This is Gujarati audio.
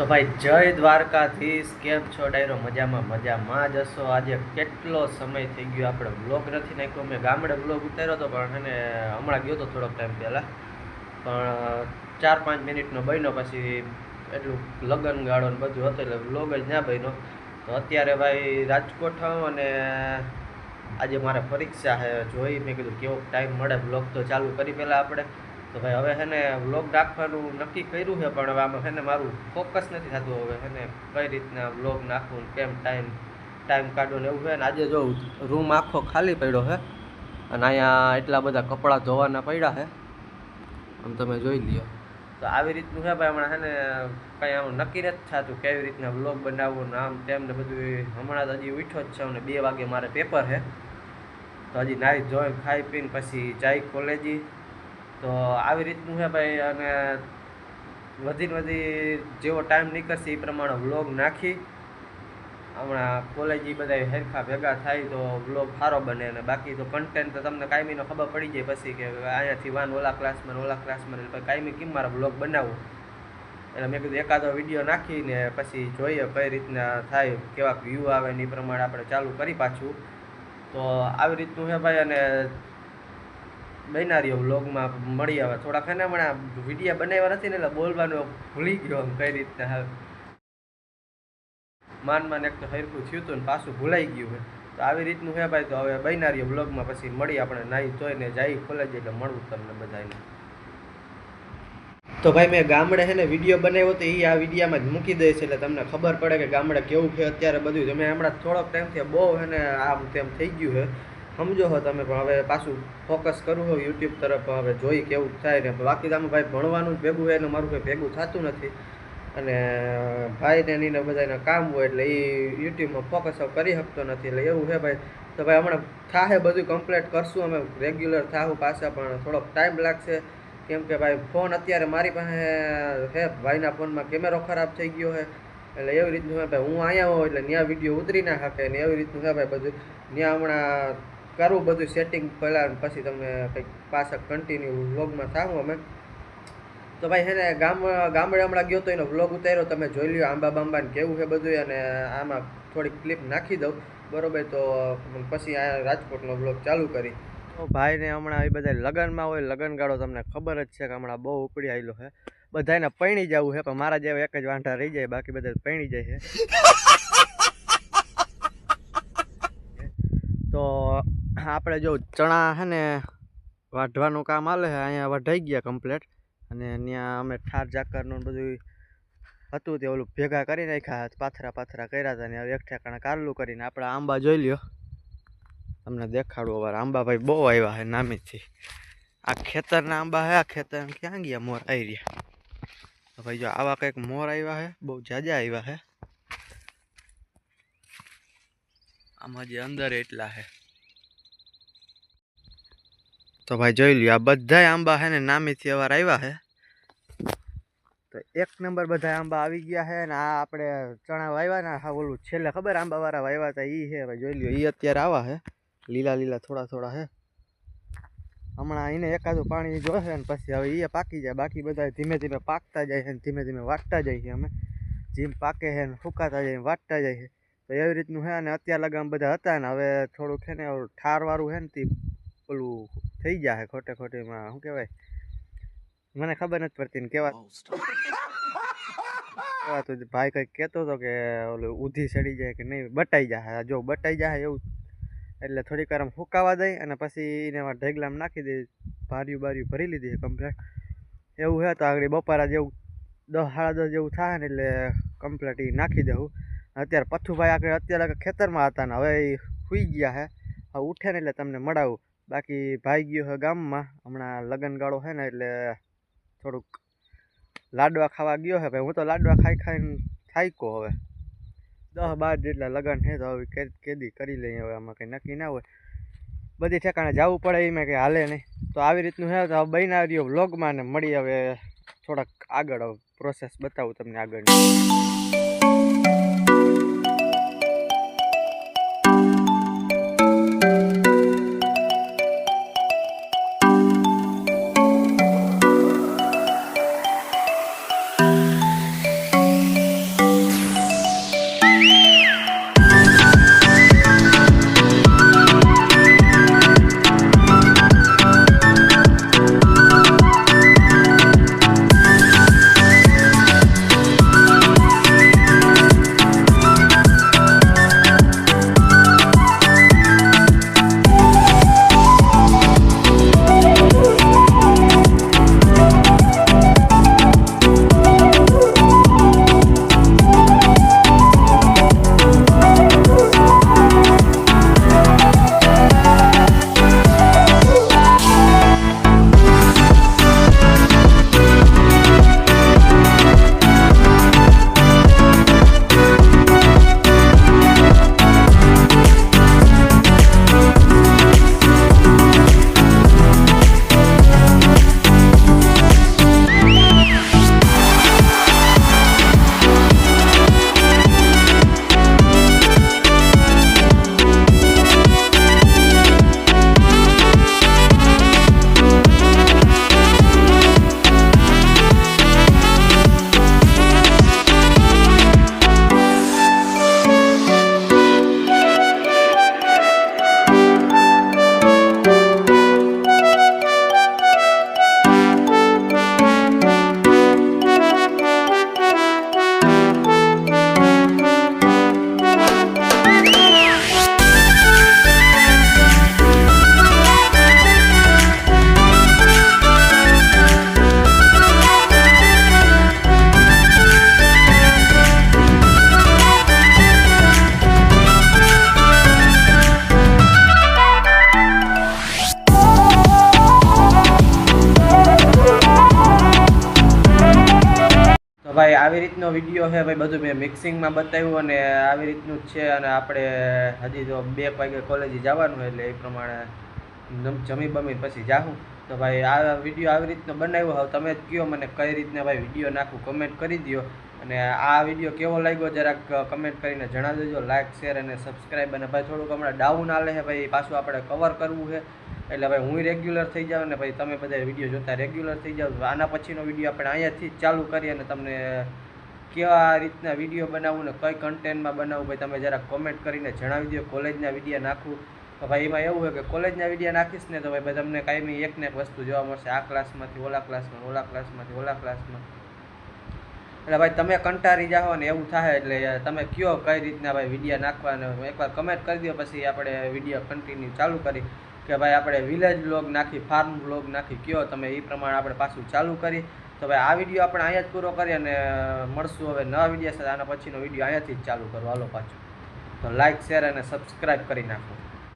તો ભાઈ જય દ્વારકાધીશ. કેમ છો ડાયરો? મજામાં મજામાં જ હશો? આજે કેટલો સમય થઈ ગયો? આપણે બ્લોગ નથી નાખ્યો. મેં ગામડે બ્લોગ ઉતાર્યો હતો, પણ એને હમણાં ગયો હતો થોડોક ટાઈમ પહેલાં. પણ ચાર પાંચ મિનિટનો બન્યો, પછી એટલું લગન ગાળો ને બધું હતું એટલે બ્લોગ જ ના બન્યો. તો અત્યારે ભાઈ રાજકોટ હું અને આજે મારે પરીક્ષા છે જોઈ મેં કીધું કેવો ટાઈમ મળે બ્લોગ તો ચાલુ કરી પહેલાં આપણે. તો ભાઈ હવે હેને વ્લોગ રાખવાનું નક્કી કર્યું છે, પણ હવે આમાં હેને મારું ફોકસ નથી થતું. હવે હેને કઈ રીતના વ્લોગ નાખવું કેમ ટાઈમ ટાઈમ કાઢો ને એવું છે ને આજે જો રૂમ આખો ખાલી પડ્યો છે અને અહીંયા એટલા બધા કપડાં ધોવાના પડ્યા છે. આમ તમે જોઈ લ્યો. તો આવી રીતનું છે ભાઈ હમણાં છે ને કંઈ આમ નક્કી નથી થતું કેવી રીતના વ્લોગ બનાવવો ને આમ તેમ ને બધું. હમણાં તો હજી ઉઠ્યો જ છે અને બે વાગે મારે પેપર છે. તો હજી નાહી જોઈ ખાઈ પીને પછી જાય કોલેજી તો આવી રીતનું છે ભાઈ અને વધીને વધી જેવો ટાઈમ નીકળશે એ પ્રમાણે વ્લોગ નાખી. હમણાં કોલેજ એ બધા હેરખા ભેગા થાય તો વ્લોગ સારો બને અને બાકી તો કન્ટેન્ટ તો તમને કાયમીનો ખબર પડી જાય પછી કે અહીંયાથી વાન ઓલા ક્લાસમાં ઓલા ક્લાસમાં એટલે કાયમી કેમ મારા વ્લોગ બનાવવો? એટલે મેં કીધું એકાદો વીડિયો નાખીને પછી જોઈએ કઈ રીતના થાય, કેવા વ્યૂ આવે ને એ પ્રમાણે આપણે ચાલુ કરી પાછું. તો આવી રીતનું છે ભાઈ અને બનારીઓ વ્લોગમાં મળી આવે. થોડાક એને હમણાં વિડીયા બનાવ્યા નથી ને એટલે બોલવાનું ભૂલી ગયો આમ કઈ રીતના હવે માન માન એક તો હરખું થયું હતું ને પાછું ભૂલાઈ ગયું હોય તો આવી રીતનું હે ભાઈ, તો હવે બનારીઓ વ્લોગમાં પછી મળી આપણે નાહી ધોઈને જાય ખોલે જ એટલે મળવું તમને બધાને. તો ભાઈ મેં ગામડે છે ને વીડિયો બનાવ્યો તો એ આ વિડીયામાં જ મૂકી દે છે એટલે તમને ખબર પડે કે ગામડે કેવું છે અત્યારે બધું. તમે હમણાં થોડોક ટાઈમથી બહુ છે ને આમ તેમ થઈ ગયું છે સમજો હો તમે, પણ હવે પાછું ફોકસ કરવું હોય યુટ્યુબ તરફ હવે જોઈ કેવું થાય ને. બાકી તમે ભાઈ ભણવાનું ભેગું હોય ને મારું કંઈ ભેગું થતું નથી. અને ભાઈને ને એને બધાને કામ હોય એટલે એ યુટ્યુબમાં ફોકસ કરી શકતો નથી. એટલે એવું છે ભાઈ, તો ભાઈ હમણાં થાહે બધું કમ્પ્લીટ કરશું અમે રેગ્યુલર થાહું પાછા, પણ થોડોક ટાઈમ લાગશે. કેમ કે ભાઈ ફોન અત્યારે મારી પાસે છે ભાઈના ફોનમાં કેમેરો ખરાબ થઈ ગયો છે. એટલે એવી રીતનું છે ભાઈ, હું અહીંયા હોઉં એટલે ત્યાં વીડિયો ઉતરી ના શકે ને એવી રીતનું છે ભાઈ બધું. ત્યાં હમણાં કરવું બધું સેટિંગ પહેલાં પછી તમને કંઈક પાછા કન્ટિન્યુ વ્લોગમાં થાવું અમે. તો ભાઈ છે ને, ગામ, ગામડે હમણાં ગયો તો એનો વ્લોગ ઉતાર્યો, તમે જોઈ લ્યો, આંબા બાંબાને કેવું છે બધું, અને આમાં થોડીક ક્લિપ નાખી દઉં. બરોબર, તો પછી આ રાજકોટનો વ્લોગ ચાલુ કરી. તો ભાઈને હમણાં એ બધા લગ્નમાં હોય લગ્ન ગાળો તમને ખબર જ છે કે હમણાં બહુ ઉપડી આવેલો છે. બધાને પૈણી જવું છે, પણ મારા જેવા એક જ વાંઢા રહી જાય, બાકી બધા પૈણી જાય છે તો આપણે જો ચણા છે ને વાઢવાનું કામ આલે છે અહીંયા વઢાઈ ગયા કમ્પ્લેટ અને ત્યાં અમે ઠાર ઝાકરનું બધું હતું તે ઓલું ભેગા કરી નાખ્યા પાથરા પાથરા કર્યા હતા ને હવે એક ઠેકાણા કારલું કરીને આપણે આંબા જોઈ લ્યો. તમને દેખાડું અવાર આંબા ભાઈ બહુ આવ્યા છે નામીથી. આ ખેતરના આંબા છે આ ખેતર ક્યાં ગયા? મોર આવી રહ્યા. ભાઈ જો આવા કંઈક મોર આવ્યા છે બહુ જાજા આવ્યા છે આમાં જે અંદર એટલા છે તો ભાઈ જોઈ લ્યો, આ બધા આંબા છે ને નામેથી અવાર આવ્યા છે તો એક નંબર બધા આંબા આવી ગયા છે ને આ આપણે ચણા વાવ્યા ને, હા, ઓલું છેલ્લે ખબર આંબા વાળા વાવ્યા હતા એ છે ભાઈ જોઈ લ્યો એ અત્યારે આવા છે લીલા લીલા થોડા થોડા છે હમણાં એને એકાદું પાણી જોશે ને પછી હવે એ પાકી જાય, બાકી બધા ધીમે ધીમે પાકતા જાય છે ને ધીમે ધીમે વાટતા જાય છે અમે. જેમ પાકે છે ને સુકાતા જાય વાટતા જાય છે તો એવી રીતનું છે અને અત્યાર લગામ બધા હતા ને, હવે થોડુંક છે ને ઠારવાળું છે ને તે પેલું થઈ જાય ખોટે ખોટીમાં શું કહેવાય? મને ખબર નથી પડતી ને કેવા કેવા તો ભાઈ કંઈક કહેતો હતો કે ઓલું ઊધી સડી જાય કે નહીં બટાઈ જાય જો બટાઈ જાય એવું. એટલે થોડીક વાર આમ ફૂંકાવા દઈ અને પછી એને ઢેગલામાં નાખી દઈ ભાર્યું બાર્યું ભરી લીધી કમ્પ્લેટ એવું હે તો આગળ બપોરા જેવું દસ સાડા દસ જેવું થાય ને એટલે કમ્પ્લેટ એ નાખી દેવું અત્યારે પથ્થુભાઈ આગળ અત્યારે ખેતરમાં હતા ને હવે એ સૂઈ ગયા હે. હવે ઉઠે ને એટલે તમને મળાવું. બાકી ભાઈ ગયો છે ગામમાં. હમણાં લગનગાળો છે ને એટલે થોડુંક લાડવા ખાવા ગયો છે ભાઈ. હું તો લાડવા ખાઈ ખાઈને થાક્યો હવે. દસ બાર જેટલા લગ્ન છે તો હવે કેદી કરી લઈએ હવે. આમાં કંઈ નક્કી ના હોય. બધી ઠેકાણે જવું પડે, એમાં કંઈ હાલે નહીં. તો આવી રીતનું છે તો બન્યા રહ્યો વ્લોગમાં ને મળી હવે થોડાક આગળ પ્રોસેસ બતાવું તમને આગળ આવી રીતનો વીડિયો છે ભાઈ, બધું મેં મિક્સિંગમાં બતાવ્યું અને આવી રીતનું જ છે અને આપણે હજી તો બે વાગે કોલેજે જવાનું એટલે એ પ્રમાણે જમ- બમી પછી જાઉં તો ભાઈ, આ વીડિયો આવી રીતનો બનાવ્યો હવે, તમે જ કહો મને કઈ રીતના ભાઈ વીડિયો નાખું કમેન્ટ કરી દો અને આ વીડિયો કેવો લાગ્યો જરાક કમેન્ટ કરીને જણાવી દેજો. લાઇક શેર અને સબસ્ક્રાઈબ અને ભાઈ, થોડુંક હમણાં ડાઉન આલે છે ભાઈ, પાછું આપણે કવર કરવું છે. એટલે ભાઈ હું રેગ્યુલર થઈ જાઉં ને ભાઈ તમે બધા વીડિયો જોતા રેગ્યુલર થઈ જાવ આના પછીનો વીડિયો આપણે અહીંયાથી ચાલુ કરીએ અને તમને કેવા રીતના વીડિયો બનાવવું ને કઈ કન્ટેન્ટમાં બનાવવું ભાઈ તમે જરાક કોમેન્ટ કરીને જણાવી દો. કોલેજના વીડિયો નાખું. તો ભાઈ એમાં એવું હોય કે કોલેજના વીડિયો નાખીશ ને તો ભાઈ તમને કાંઈ એક ને એક વસ્તુ જોવા મળશે. આ ક્લાસમાંથી ઓલા ક્લાસમાં ઓલા ક્લાસમાંથી ઓલા ક્લાસમાં એટલે ભાઈ તમે કંટાળી જાઓ ને એવું થાય એટલે તમે કયો કઈ રીતના ભાઈ વીડિયો નાખવા એકવાર કમેન્ટ કરી દો, પછી આપણે વીડિયો કન્ટિન્યુ ચાલુ કરી. કે ભાઈ આપણે વિલેજ બ્લોગ નાખી ફાર્મ બ્લોગ નાખી, કયો તમે એ પ્રમાણે આપણે પાછું ચાલુ કરી. તો ભાઈ આ વીડિયો આપણે અહીંયા જ પૂરો કરી અને મળશું હવે નવા વીડિયો સાથે. આના પછીનો વીડિયો અહીંયાથી જ ચાલુ કરો. હાલો પાછું. તો લાઇક શેર અને સબસ્ક્રાઈબ કરી નાખો.